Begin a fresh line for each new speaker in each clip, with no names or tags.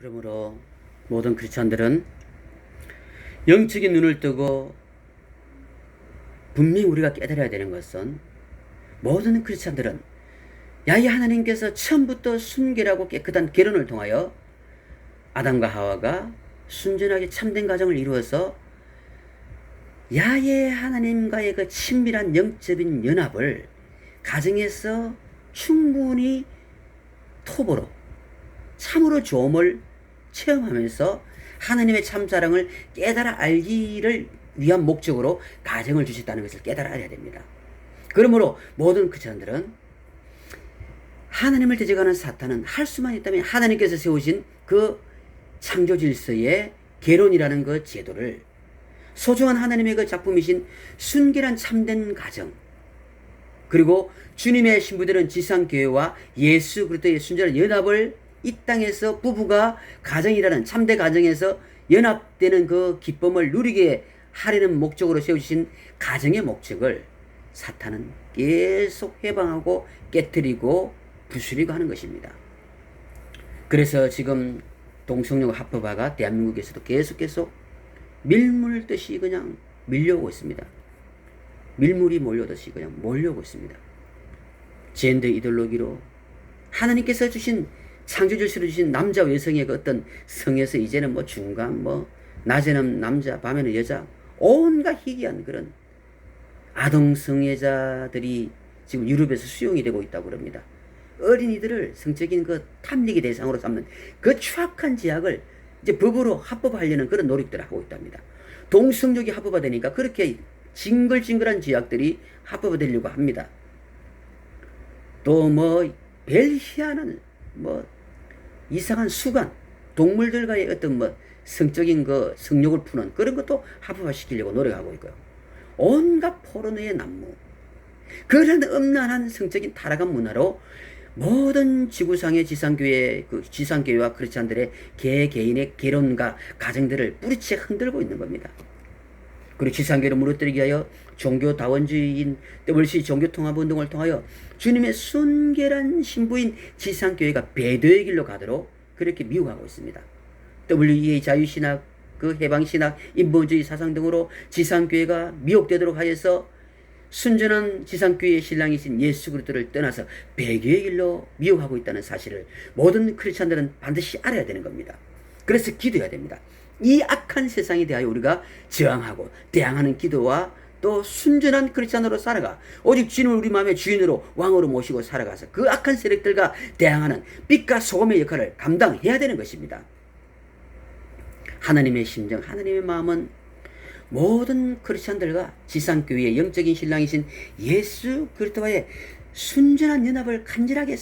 그러므로 모든 크리스찬들은 영적인 눈을 뜨고 분명히 우리가 깨달아야 되는 것은 모든 크리스찬들은 야이 하나님께서 처음부터 순결하고 깨끗한 결혼을 통하여 아담과 하와가 순전하게 참된 가정을 이루어서 야의 하나님과의 그 친밀한 영적인 연합을 가정에서 충분히 톱으로 참으로 조음을 체험하면서 하나님의 참사랑을 깨달아 알기를 위한 목적으로 가정을 주셨다는 것을 깨달아 알아야 됩니다. 그러므로 모든 크리스천들은 하나님을 대적하는 사탄은 할 수만 있다면 하나님께서 세우신 그 창조 질서의 개론이라는 그 제도를 소중한 하나님의 그 작품이신 순결한 참된 가정 그리고 주님의 신부들은 지상교회와 예수 그리스도의 순전한 연합을 이 땅에서 부부가 가정이라는 참대 가정에서 연합되는 그 기쁨을 누리게 하려는 목적으로 세우신 가정의 목적을 사탄은 계속 해방하고 깨뜨리고 부수리고 하는 것입니다. 그래서 지금 동성령 합법화가 대한민국에서도 계속 계속 밀물듯이 그냥 밀려오고 있습니다. 밀물이 몰려듯이 그냥 몰려오고 있습니다. 젠더 이데올로기로 하나님께서 주신 창조 질서로 주신 남자와 여성의 그 어떤 성에서 이제는 뭐 중간 뭐 낮에는 남자 밤에는 여자 온갖 희귀한 그런 아동 성애자들이 지금 유럽에서 수용이 되고 있다고 그럽니다. 어린이들을 성적인 그 탐닉의 대상으로 삼는 그 추악한 제약을 이제 법으로 합법화하려는 그런 노력들을 하고 있답니다. 동성족이 합법화되니까 그렇게 징글징글한 제약들이 합법화되려고 합니다. 또 뭐 벨희한은 뭐 이상한 수간 동물들과의 어떤 뭐 성적인 그 성욕을 푸는 그런 것도 합법화시키려고 노력하고 있고요. 온갖 포르노의 난무 그런 음란한 성적인 타락한 문화로 모든 지구상의 지상교회 그 지상교회와 크리스찬들의 개 개인의 결혼과 가정들을 뿌리채 흔들고 있는 겁니다. 그리고 지상교회를 무너뜨리기 위하여 종교 다원주의인 WC 종교통합운동을 통하여 주님의 순결한 신부인 지상교회가 배도의 길로 가도록 그렇게 미혹하고 있습니다. WEA 자유신학, 그 해방신학, 인본주의 사상 등으로 지상교회가 미혹되도록 하여서 순전한 지상교회의 신랑이신 예수 그리스도를 떠나서 배교의 길로 미혹하고 있다는 사실을 모든 크리스찬들은 반드시 알아야 되는 겁니다. 그래서 기도해야 됩니다. 이 악한 세상에 대하여 우리가 저항하고 대항하는 기도와 또 순전한 크리스찬으로 살아가 오직 주님을 우리 마음의 주인으로 왕으로 모시고 살아가서 그 악한 세력들과 대항하는 빛과 소금의 역할을 감당해야 되는 것입니다. 하나님의 심정, 하나님의 마음은 모든 크리스찬들과 지상교회의 영적인 신랑이신 예수 그리스도와의 순전한 연합을 간절하게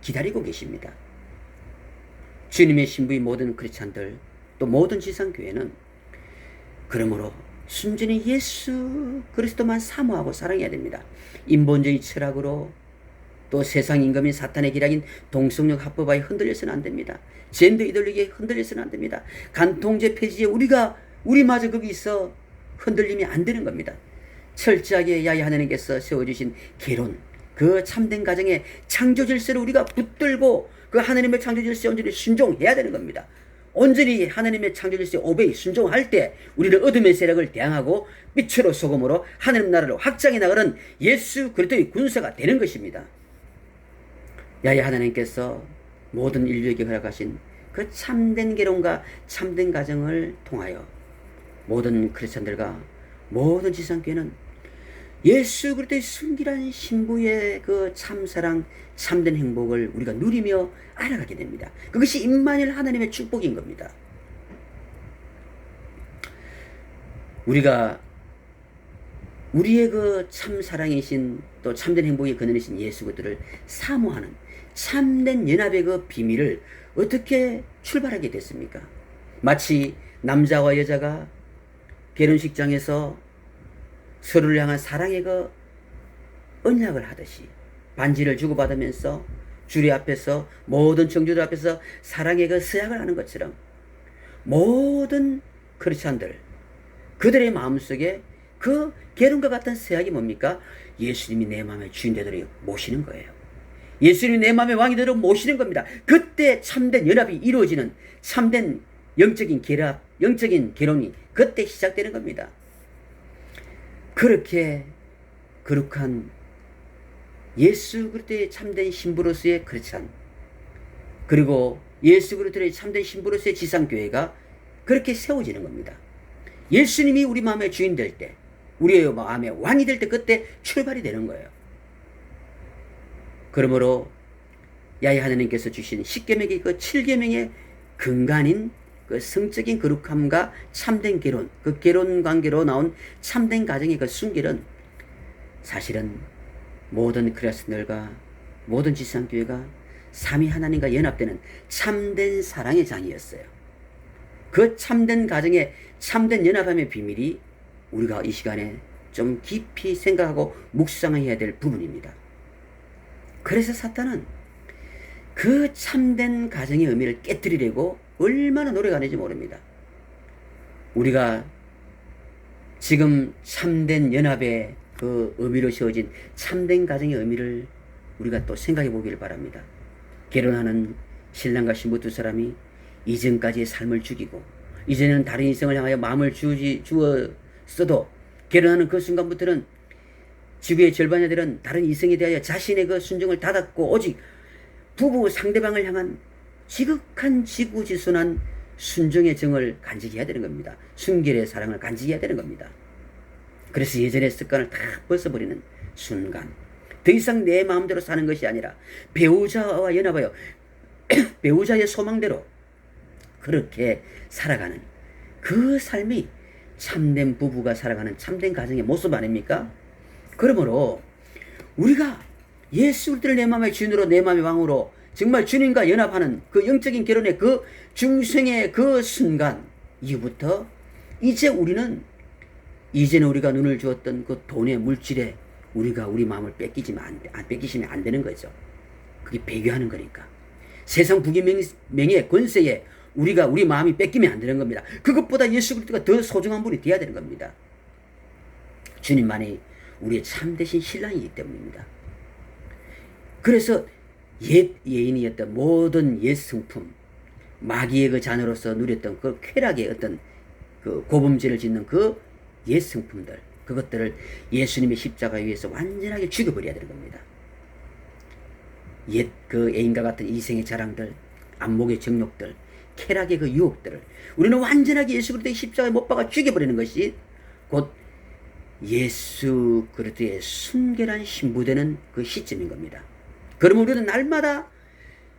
기다리고 계십니다. 주님의 신부인 모든 크리스찬들 또 모든 지상교회는 그러므로 순전히 예수 그리스도만 사모하고 사랑해야 됩니다. 인본주의 철학으로 또 세상 임금인 사탄의 기락인 동성력 합법화에 흔들려서는 안 됩니다. 젠더 이데올로기에 흔들려서는 안 됩니다. 간통제 폐지에 우리가 우리마저 거기 있어 흔들림이 안 되는 겁니다. 철저하게 야야 하나님께서 세워주신 개론, 그 참된 가정의 창조 질서를 우리가 붙들고 그 하나님의 창조 질서에 온전히 순종해야 되는 겁니다. 온전히 하나님의 창조 질서에 오베이 순종할 때 우리는 어둠의 세력을 대항하고 빛으로 소금으로 하나님 나라를 확장해 나가는 예수 그리스도의 군사가 되는 것입니다. 야야 하나님께서 모든 인류에게 허락하신 그 참된 개론과 참된 가정을 통하여 모든 크리스천들과 모든 지상교회는 예수 그리스도의 순결한 신부의 그 참사랑 참된 행복을 우리가 누리며 알아가게 됩니다. 그것이 임마nuel 하나님의 축복인 겁니다. 우리가 우리의 그 참 사랑이신 또 참된 행복의 근원이신 예수 그리스도를 사모하는 참된 연합의 그 비밀을 어떻게 출발하게 됐습니까? 마치 남자와 여자가 결혼식장에서 서로를 향한 사랑의 그 언약을 하듯이 반지를 주고받으면서 주리 앞에서 모든 청주들 앞에서 사랑의 그 서약을 하는 것처럼 모든 크리스찬들 그들의 마음속에 그 결혼과 같은 서약이 뭡니까? 예수님이 내 마음의 주인 되도록 모시는 거예요. 예수님이 내 마음의 왕이 되도록 모시는 겁니다. 그때 참된 연합이 이루어지는 참된 영적인 결합, 영적인 결혼이 그때 시작되는 겁니다. 그렇게 거룩한 예수 그리스도의 참된 신부로서의 크리스찬 그리고 예수 그리스도의 참된 신부로서의 지상교회가 그렇게 세워지는 겁니다. 예수님이 우리 마음의 주인 될 때, 우리의 마음의 왕이 될 때 그때 출발이 되는 거예요. 그러므로 야이 하나님께서 주신 십계명의 그 칠계명의 근간인 그 성적인 거룩함과 참된 결혼, 그 결혼 관계로 나온 참된 가정의 그 순결은 사실은 모든 크리스천들과 모든 지상교회가 삼위 하나님과 연합되는 참된 사랑의 장이었어요. 그 참된 가정의 참된 연합함의 비밀이 우리가 이 시간에 좀 깊이 생각하고 묵상해야 될 부분입니다. 그래서 사탄은 그 참된 가정의 의미를 깨뜨리려고 얼마나 노력하는지 모릅니다. 우리가 지금 참된 연합의 그 의미로 세워진 참된 가정의 의미를 우리가 또 생각해 보기를 바랍니다. 결혼하는 신랑과 신부 두 사람이 이전까지의 삶을 죽이고 이제는 다른 이성을 향하여 마음을 주지 주었어도 결혼하는 그 순간부터는 지구의 절반여들은 다른 이성에 대하여 자신의 그 순종을 닫았고 오직 부부 상대방을 향한 지극한 지구지순한 순종의 정을 간직해야 되는 겁니다. 순결의 사랑을 간직해야 되는 겁니다. 그래서 예전의 습관을 다 벗어버리는 순간 더 이상 내 마음대로 사는 것이 아니라 배우자와 연합하여 배우자의 소망대로 그렇게 살아가는 그 삶이 참된 부부가 살아가는 참된 가정의 모습 아닙니까? 그러므로 우리가 예수 그리스도를 내 마음의 주인으로 내 마음의 왕으로 정말 주님과 연합하는 그 영적인 결혼의 그 중생의 그 순간 이후부터 이제 우리는 이제는 우리가 눈을 주었던 그 돈의 물질에 우리가 우리 마음을 뺏기지면 안, 안 뺏기시면 안 되는 거죠. 그게 배교하는 거니까. 세상 부귀명의 권세에 우리가 우리 마음이 뺏기면 안 되는 겁니다. 그것보다 예수 그리스도가 더 소중한 분이 되어야 되는 겁니다. 주님만이 우리의 참되신 신랑이기 때문입니다. 그래서 옛 예인이었던 모든 옛 성품, 마귀의 그 자녀로서 누렸던 그 쾌락의 어떤 그 고범죄를 짓는 그 옛 성품들, 그것들을 예수님의 십자가 위에서 완전하게 죽여버려야 되는 겁니다. 옛 그 애인과 같은 이생의 자랑들, 안목의 정욕들, 쾌락의 그 유혹들을 우리는 완전하게 예수 그리스도의 십자가에 못 박아 죽여버리는 것이 곧 예수 그리스도의 순결한 신부되는 그 시점인 겁니다. 그러면 우리는 날마다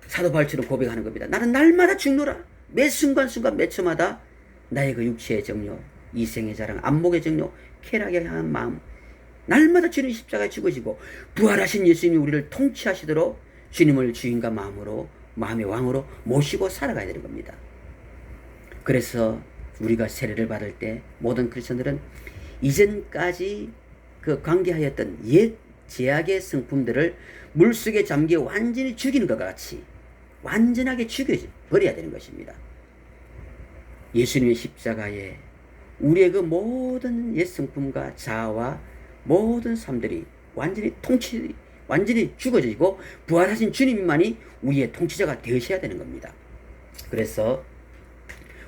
사도 바울처럼 고백하는 겁니다. 나는 날마다 죽노라. 매 순간순간 매 초마다 나의 그 육체의 정욕, 이생의 자랑, 안목의 정욕, 쾌락에 향한 마음 날마다 주님 십자가에 죽어지고 부활하신 예수님이 우리를 통치하시도록 주님을 주인과 마음으로 마음의 왕으로 모시고 살아가야 되는 겁니다. 그래서 우리가 세례를 받을 때 모든 크리스천들은 이전까지 그 관계하였던 옛 제약의 성품들을 물속에 잠겨 완전히 죽이는 것 같이 완전하게 죽여 버려야 되는 것입니다. 예수님의 십자가에 우리의 그 모든 옛 성품과 자아와 모든 삶들이 완전히 통치 완전히 죽어지고 부활하신 주님만이 우리의 통치자가 되셔야 되는 겁니다. 그래서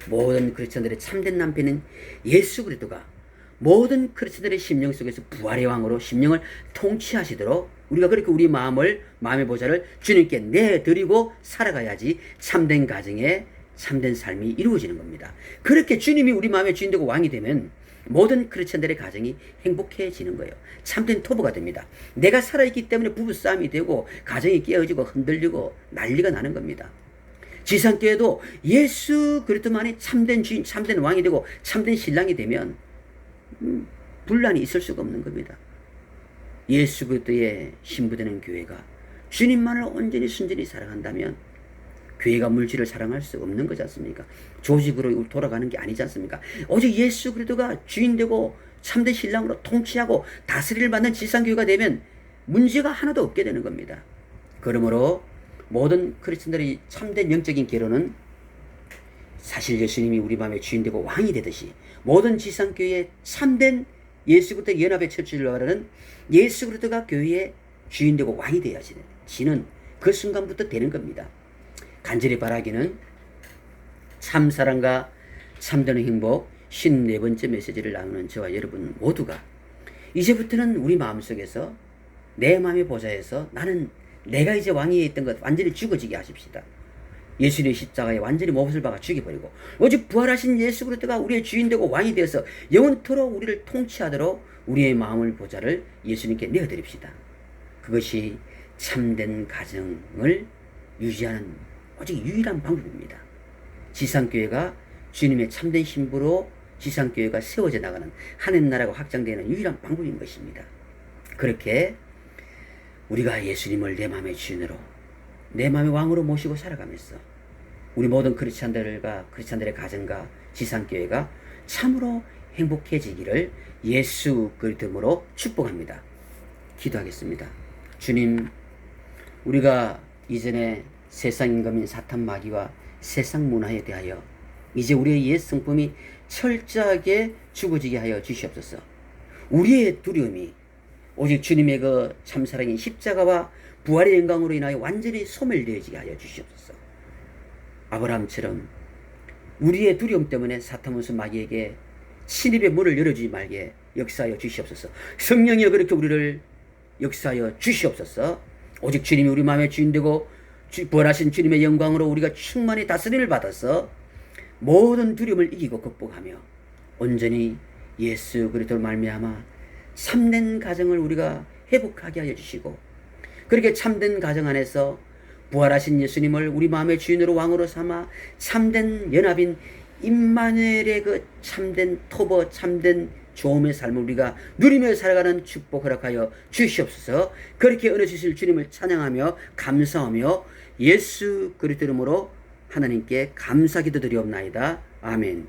모든 크리스천들의 참된 남편은 예수 그리스도가 모든 크리스천들의 심령 속에서 부활의 왕으로 심령을 통치하시도록 우리가 그렇게 우리 마음을 마음의 보좌를 주님께 내드리고 살아가야지 참된 가정에 참된 삶이 이루어지는 겁니다. 그렇게 주님이 우리 마음의 주인 되고 왕이 되면 모든 크리스천들의 가정이 행복해지는 거예요. 참된 토부가 됩니다. 내가 살아있기 때문에 부부싸움이 되고 가정이 깨어지고 흔들리고 난리가 나는 겁니다. 지상교회도 예수 그리스도만이 참된 주인, 참된 왕이 되고 참된 신랑이 되면 음, 분란이 있을 수가 없는 겁니다. 예수 그리스도의 신부되는 교회가 주님만을 온전히 순전히 사랑한다면 교회가 물질을 사랑할 수 없는 거지 않습니까? 조직으로 돌아가는 게 아니지 않습니까? 오직 예수 그리스도가 주인되고 참된 신랑으로 통치하고 다스리를 받는 지상교회가 되면 문제가 하나도 없게 되는 겁니다. 그러므로 모든 크리스천들의 참된 영적인 결혼은 사실 예수님이 우리 마음의 주인 되고 왕이 되듯이 모든 지상교회의 참된 예수 그리스도 연합의 철칙을 말하는 예수 그리스도가 교회의 주인 되고 왕이 되어야지는 지는 그 순간부터 되는 겁니다. 간절히 바라기는 참 사랑과 참되는 행복 54번째 메시지를 나누는 저와 여러분 모두가 이제부터는 우리 마음속에서 내 마음의 보좌에서 나는 내가 이제 왕위에 있던 것 완전히 죽어지게 하십시다. 예수님의 십자가에 완전히 못을 박아 죽여버리고 오직 부활하신 예수 그리스도가 우리의 주인 되고 왕이 되어서 영원토록 우리를 통치하도록 우리의 마음을 보좌를 예수님께 내어드립시다. 그것이 참된 가정을 유지하는 오직 유일한 방법입니다. 지상교회가 주님의 참된 신부로 지상교회가 세워져 나가는 하늘 나라가 확장되는 유일한 방법인 것입니다. 그렇게 우리가 예수님을 내 마음의 주인으로 내 마음의 왕으로 모시고 살아가면서 우리 모든 크리스찬들과 크리스찬들의 가정과 지상교회가 참으로 행복해지기를 예수 그리스도로 축복합니다. 기도하겠습니다. 주님, 우리가 이전에 세상 임금인 사탄 마귀와 세상 문화에 대하여 이제 우리의 옛 성품이 철저하게 죽어지게 하여 주시옵소서. 우리의 두려움이 오직 주님의 그 참사랑인 십자가와 부활의 영광으로 인하여 완전히 소멸되어지게 하여 주시옵소서. 아브라함처럼 우리의 두려움 때문에 사탄문수 마귀에게 신입의 문을 열어주지 말게 역사하여 주시옵소서. 성령이여 그렇게 우리를 역사하여 주시옵소서. 오직 주님이 우리 마음의 주인 되고 주- 부활하신 주님의 영광으로 우리가 충만히 다스림을 받아서 모든 두려움을 이기고 극복하며 온전히 예수 그리스도를 말미암아 참된 가정을 우리가 회복하게 하여 주시고 그렇게 참된 가정 안에서 부활하신 예수님을 우리 마음의 주인으로 왕으로 삼아 참된 연합인 임마누엘의 그 참된 토버 참된 조음의 삶을 우리가 누리며 살아가는 축복 허락하여 주시옵소서. 그렇게 은혜 주실 주님을 찬양하며 감사하며 예수 그리스도 이름으로 하나님께 감사 기도드리옵나이다. 아멘